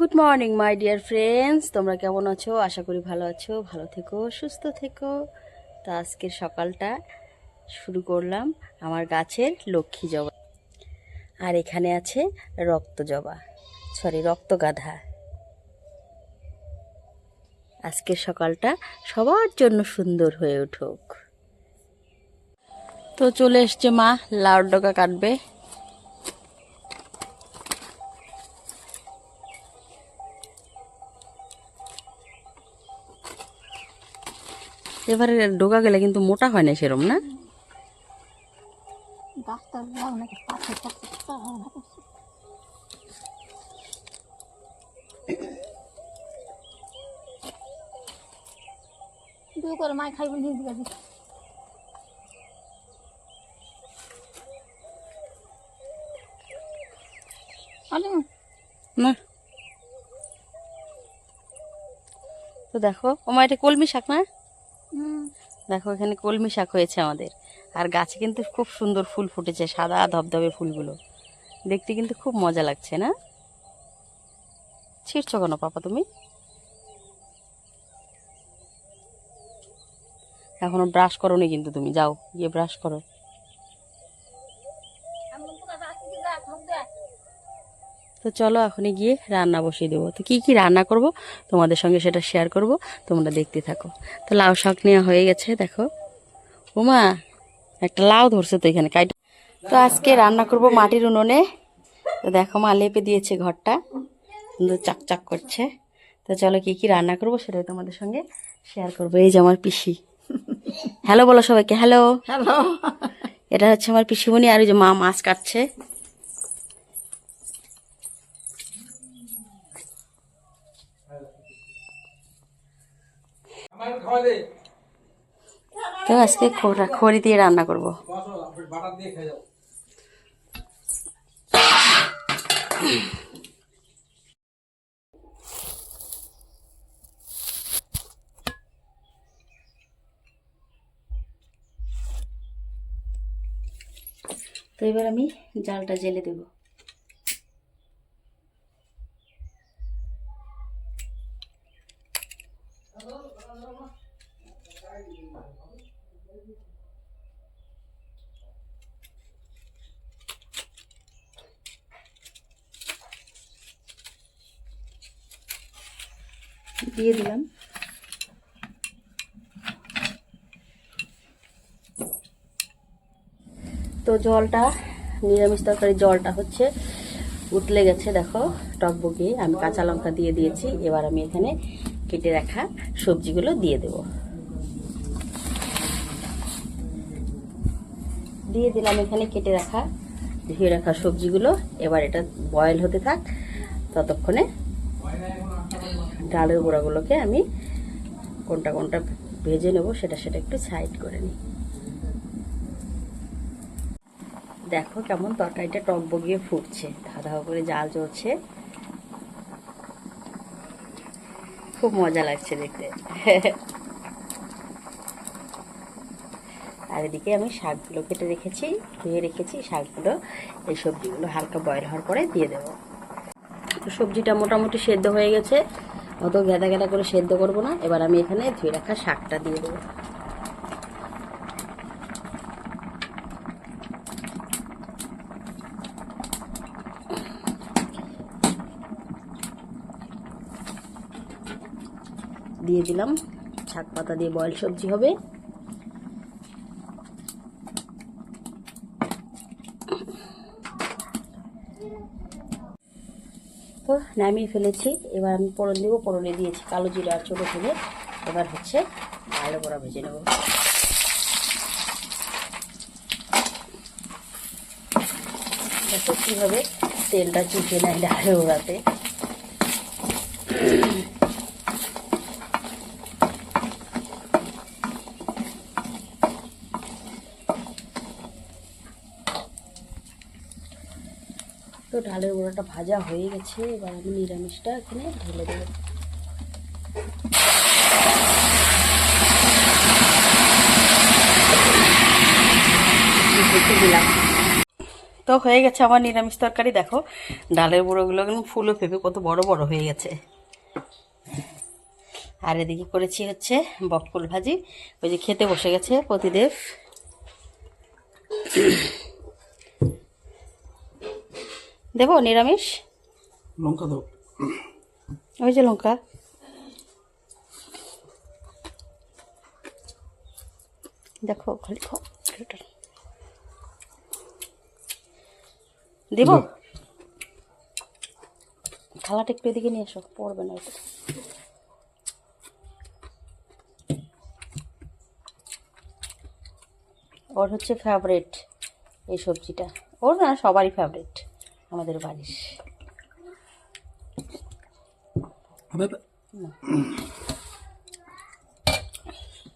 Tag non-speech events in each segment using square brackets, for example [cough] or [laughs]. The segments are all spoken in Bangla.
Good morning my dear friends তোমরা কেমন আছো? আশা করি ভালো আছো, ভালো থেকো, সুস্থ থেকো। তো আজকের সকালটা শুরু করলাম আমার গাছের লক্ষ্মী জবা। আর এখানে আছে রক্ত জবা। সরি রক্ত গাধা। আজকের সকালটা সবার জন্য সুন্দর হয়ে উঠুক। তো চলে এসছে মা, লাউর ডগা কাটবে। এবারে ডোকা গেলে কিন্তু মোটা হয় না সেরম না? না। খাইব তো দেখো ওমা এটা কলমি শাক না? দেখো, এখানে কলমি শাক হয়েছে আমাদের। আর গাছে কিন্তু খুব সুন্দর ফুল ফুটেছে, সাদা ধবধবে ফুলগুলো। দেখতে কিন্তু খুব মজা লাগছে, না? ছিঁড়ছো কেন পাপা তুমি? এখনও ব্রাশ করোনি কিন্তু তুমি। যাও, গিয়ে ব্রাশ করো। তো চলো এখনই গিয়ে রান্না বসিয়ে দেবো। তো কী কী রান্না করব তোমাদের সঙ্গে সেটা শেয়ার করব তোমরা দেখতে থাকো। তো লাউ শাক নেওয়া হয়ে গেছে দেখো। ওমা একটা লাউ ধরছে তো এখানে কাইট। তো আজকে রান্না করব মাটির উনুনে। তো দেখো মা লেপে দিয়েছে ঘরটা সুন্দর চাকচাক করছে। তো চলো কি কি রান্না করব সেটাই তোমাদের সঙ্গে শেয়ার করব। এই যে আমার পিসি। হ্যালো বলো সবাইকে হ্যালো। হ্যালো। এটা হচ্ছে আমার পিসিমণি আর ওই যে মা মাছ কাটছে। তো আজকে খড়- খড়ি দিয়ে রান্না করব। তো এবার আমি জালটা জেলে দেব। দিয়ে দিলাম। তো জলটা, নিরামিষ তরকারি জলটা হচ্ছে উতলে গেছে, দেখো টকবগিয়ে আমি কাঁচা লঙ্কা দিয়ে দিয়েছি। এবার আমি এখানে কেটে রাখা সবজিগুলো দিয়ে দেব। দিয়ে দিলাম এখানে কেটে রাখা, ধুয়ে রাখা সবজিগুলো। এবার এটা বয়েল হতে থাক। ততক্ষণে ডালের গোড়াগুলোকে আমি কোনটা কোনটা ভেজে নেব সেটা সেটা একটু সাইড করে নিই। দেখো কেমন তরকারিটা টক বগিয়ে ফুটছে। ধাঁধা ধাওয়া করে জাল চলছে খুব মজা লাগছে দেখতে। [laughs] আর এদিকে আমি শাকগুলো কেটে রেখেছি, ধুয়ে রেখেছি, শাকগুলো, এই সবজিগুলো হালকা বয়েল হওয়ার পরে দিয়ে দেবো। সবজিটা মোটামুটি সেদ্ধ হয়ে গেছে, অত গেদা গেদা করে সেদ্ধ করব না, এবার আমি এখানে ধুয়ে রাখা শাকটা দিয়ে দেবো। দিয়ে দিলাম শাক পাতা দিয়ে বয়েল সবজি হবে। তো নামিয়ে ফেলেছি। এবার আমি পড়ন দেবো পড়নে দিয়েছি কালো জিরা আর ছোটো ফেলে এবার হচ্ছে ভালো করে ভেজে নেব। কীভাবে তেলটা চুষে নেয় ডালে ওড়াতে। ডালের গোড়াটা ভাজা হয়ে গেছে, এবার আমি নিরামিষটা এখানে ঢেলে দেবো। তো হয়ে গেছে আমার নিরামিষ তরকারি, দেখো, ডালের বুড়োগুলো একদম ফুলো পেঁপে কত বড় বড় হয়ে গেছে। আর এদিকে করেছি হচ্ছে বকফুল ভাজি, ওই যে খেতে বসে গেছে প্রতিদেব। দেবো নিরামিষ? লঙ্কা দাও। ওই যে লঙ্কা। দেখো খালি খাও খেটা। দিব? থালাটা একটু এদিকে নিয়ে এসো পড়বে না এটা ওর হচ্ছে ফেভারিট এই সবজিটা। ওর না সবারই ফেভারিট আমাদের বাড়ির। হবে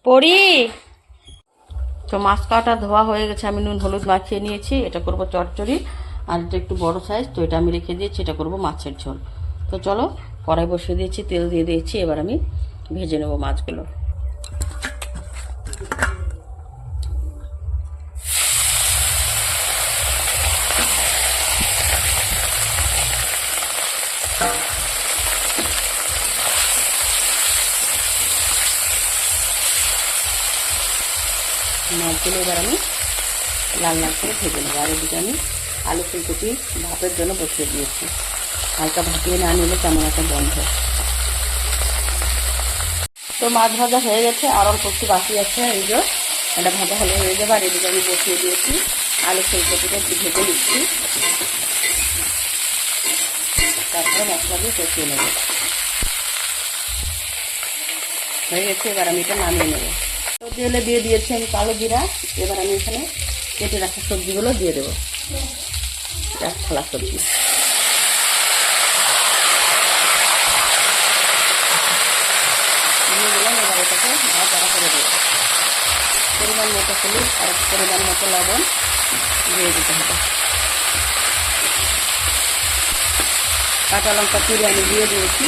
পড়ি তো মাছ কাটা ধোয়া হয়ে গেছে আমি নুন হলুদ মাখিয়ে নিয়েছি এটা করব চটচড়ি আর এটা একটু বড় সাইজ তো এটা আমি রেখে দিয়েছি এটা করব মাছের ঝোল। তো চলো কড়াই বসিয়ে দিয়েছি তেল দিয়ে দিয়েছি এবার আমি ভেজে নেব মাছগুলো। মাছগুলো এবার আমি লাল লাল করে ভেজে নেব। আর এদিকে আমি আলু ফুলকপি ভাপের জন্য বসিয়ে দিয়েছি। হালকা ভাপিয়ে না নিলে কেমন একটা গন্ধ। তো মাছ ভাজা হয়ে গেছে, আর অল্প একটু বাকি আছে। এই যে, এটা ভাজা হলে হয়ে যাবে। আর এদিকে আমি বসিয়ে দিয়েছি আলু ফুলকপিটা একটু ভেজে নিচ্ছি। তারপরে মশলা দিয়ে কষিয়ে নেব। হয়ে গেছে, এবার আমি এটা নামিয়ে নেব। তেলে দিয়ে দিয়েছি আমি কালো জিরা। এবার আমি এখানে কেটে রাখা সবজিগুলো দিয়ে দেবো। এক থালা সবজি। করে দেবো। পরিমাণ মতো হলুদ আর পরিমাণ মতো লবণ দিয়ে দিতে হবে। কাঁচা লঙ্কা চিড়ে আমি দিয়ে দিয়েছি।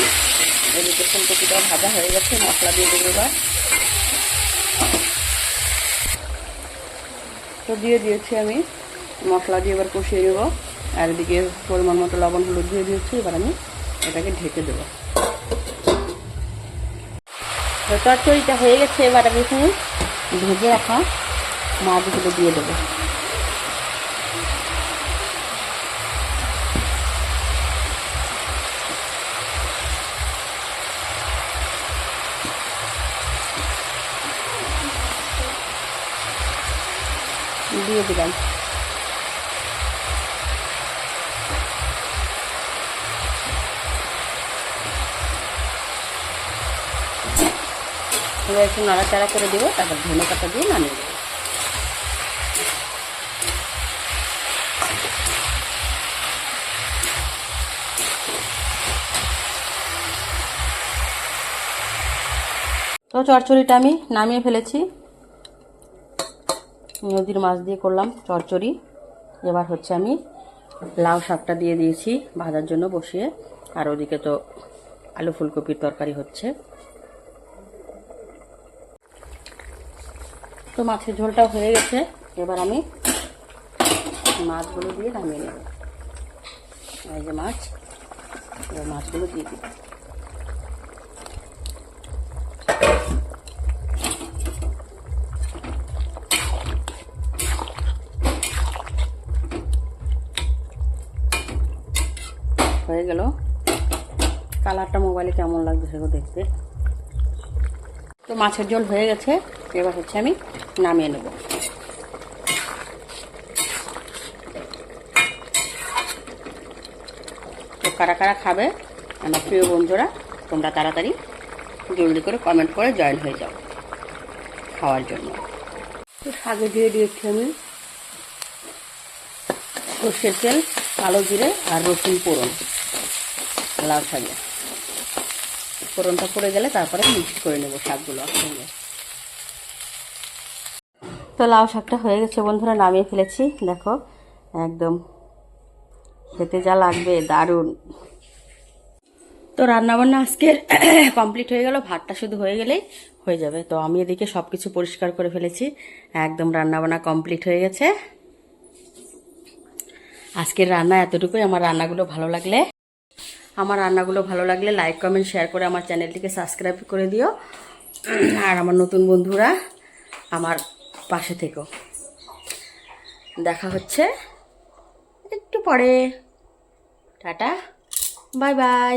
এদিকে ফুলকপিটাও ভাজা হয়ে গেছে, মশলা দিয়ে দেবো এবার। তো দিয়ে দিয়েছি আমি। মশলা দিয়ে এবার কষিয়ে নেব। আর এদিকে পরিমাণ মতো লবণ হলুদ দিয়ে দিয়েছি। এবার আমি এটাকে ঢেকে দেবো। তরকারিটা হয়ে গেছে। এবার আমি এখানে ভেজে রাখা মাছগুলো দিয়ে দেবো। দিয়ে দিলাম। একটু নাড়াচাড়া করে দেবো, তারপর ধনে পাতা দিয়ে নামিয়ে দেবো। তো চচ্চড়িটা আমি নামিয়ে ফেলেছি। নদীর মাছ দিয়ে করলাম চচ্চড়ি এবার হচ্ছে আমি লাউ শাকটা দিয়ে দিয়েছি ভাজার জন্য বসিয়ে। আর ওদিকে তো আলু ফুলকপির তরকারি হচ্ছে। তো মাছের ঝোলটাও হয়ে গেছে। এবার আমি মাছগুলো দিয়ে নামিয়ে নেব। এই যে মাছ, এবার মাছগুলো দিয়ে দিই গেল। কালারটা মোবাইলে কেমন লাগছে সেগুলো দেখতে। তো মাছের ঝোল হয়ে গেছে। এবার হচ্ছে আমি নামিয়ে নেব। তো কারা কারা খাবে, আমার প্রিয় বন্ধুরা, তোমরা তাড়াতাড়ি জলদি করে কমেন্ট করে জয়েন হয়ে যাও খাওয়ার জন্য। তো শাকে দিয়ে দিয়েছি আমি সর্ষের তেল, কালো জিরে আর রসুন পোড়ন লাউ শাকে। ফোড়নটা পড়ে গেলে তারপরে মিক্স করে নেব শাকগুলো একসঙ্গে। তো লাউ শাকটা হয়ে গেছে বন্ধুরা, নামিয়ে ফেলেছি। দেখো, একদম খেতে যা লাগবে, দারুণ। তো রান্নাবান্না আজকের [coughs] কমপ্লিট হয়ে গেল, ভাতটা শুধু হয়ে গেলেই হয়ে যাবে। তো আমি এদিকে সব কিছু পরিষ্কার করে ফেলেছি, একদম রান্নাবান্না কমপ্লিট হয়ে গেছে। আজকের রান্না এতটুকুই, আমার রান্নাগুলো ভালো লাগলে আমার রান্নাগুলো ভালো লাগলে লাইক কমেন্ট শেয়ার করে আমার চ্যানেলটিকে সাবস্ক্রাইব করে দিও। আর আমার নতুন বন্ধুরা আমার পাশে থেকো। দেখা হচ্ছে একটু পরে। Tata bye bye